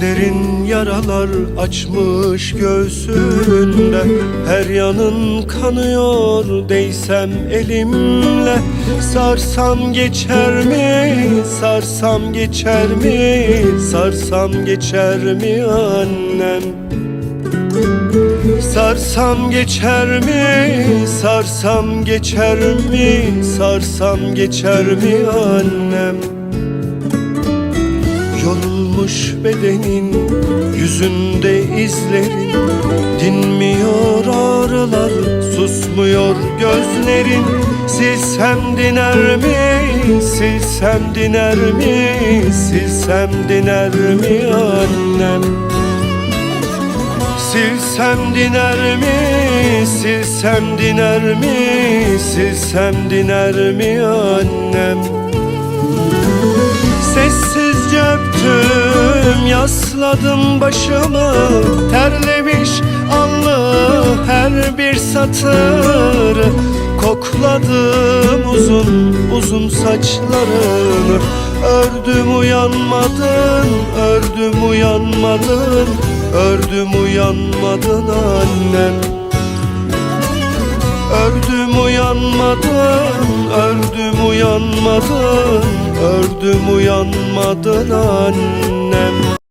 Derin yaralar açmış göğsünde. Her yanın kanıyor değsem elimle. Sarsam geçer mi, sarsam geçer mi Sarsam geçer mi annem? Sarsam geçer mi, sarsam geçer mi Sarsam geçer mi annem Yorulmuş bedenin yüzünde izlerin Dinmiyor ağrılar susmuyor gözlerin. Silsem diner mi, silsem diner mi Silsem diner mi annem? Silsem diner mi, silsem diner mi Silsem diner mi annem? Sessizce öptüm, yasladım başımı. Terlemiş allı her bir satır. Kokladım uzun uzun saçlarını. Ördüm uyanmadın, ördüm uyanmadın. Ördüm uyanmadın annem. Ördüm uyanmadın, ördüm uyanmadın Ördüm uyanmadın annem